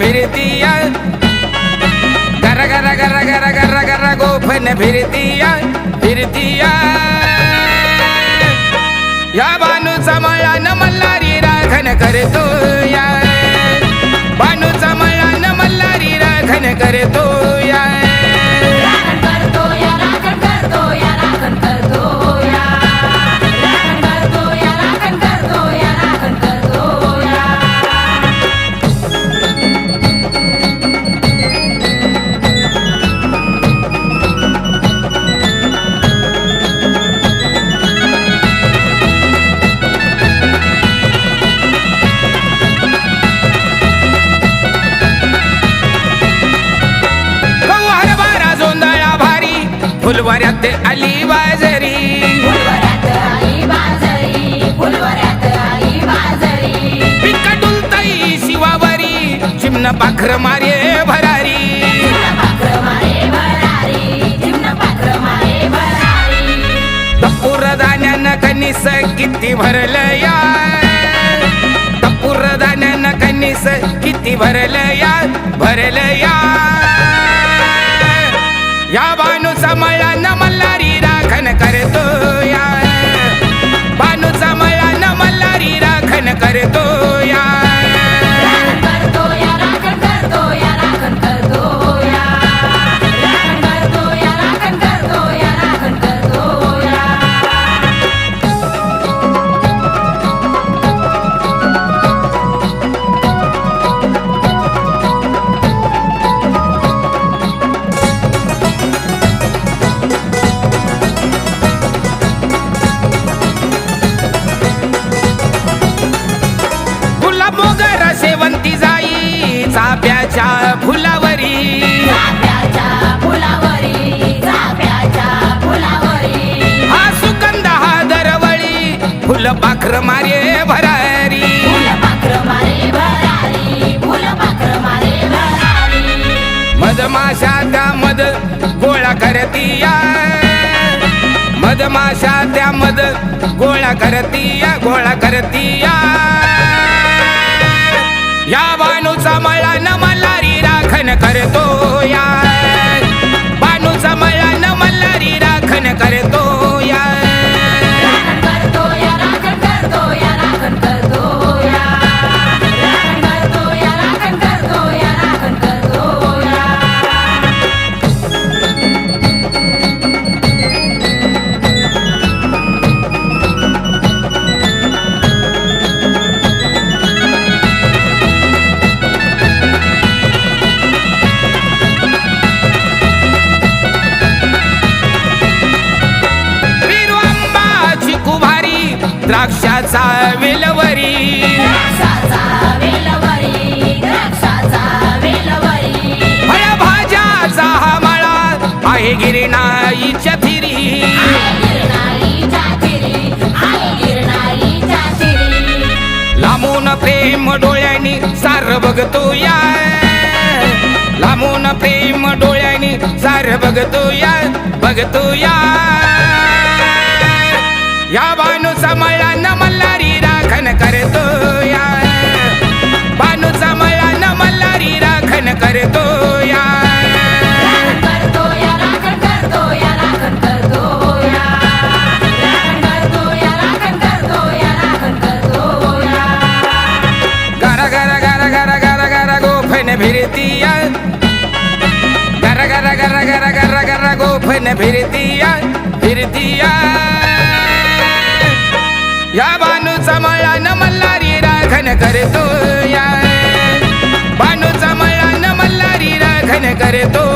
फिरतिया। गर गर गर गर गर गर गोफन फिरतिया फिरतिया। या बानूचा मळान मल्हारी राखण करतो या बानूचा मळान मल्हारी राखण करतो। फुलवाऱ्यात आली बाजरी. फुलवऱ्यात शिवावरी पाखर मारे भरारी. चिमण पाखरं कनिस किती भरलं या टपूर धान्यानं किती भरलं या भरलं या या बानूचा चाफ्याच्या फुलावरी. हा सुगंध हा दरवळी फुल पाखर मारे भरारी. फुल पाखरं मारे मधमाशा त्या मध गोळा करतीया. मधमाशा त्या मध गोळा करतीया गोळा करतीया. या द्राक्षाचा वेलवरी. फळभाज्याचा हा मळा आहे गिरणाईच्या चिरी लांबून प्रेम डोळ्यांनी सार बघतो या. लांबून प्रेम डोळ्यांनी सार बघतो या बघतो या. या बानूचा मळा न मल्हारी राखण करतो या बानूचा मळा न मल्हारी राखण करतो या राखण करतो या राखण करतो या राखण करतो या राखण करतो या राखण करतो या राखण करतो या गारा गारा गारा गारा गारा गारा गोफन फिरतीया गारा राखण करतो या बानूचा मळा न मल्हारी राखण करतो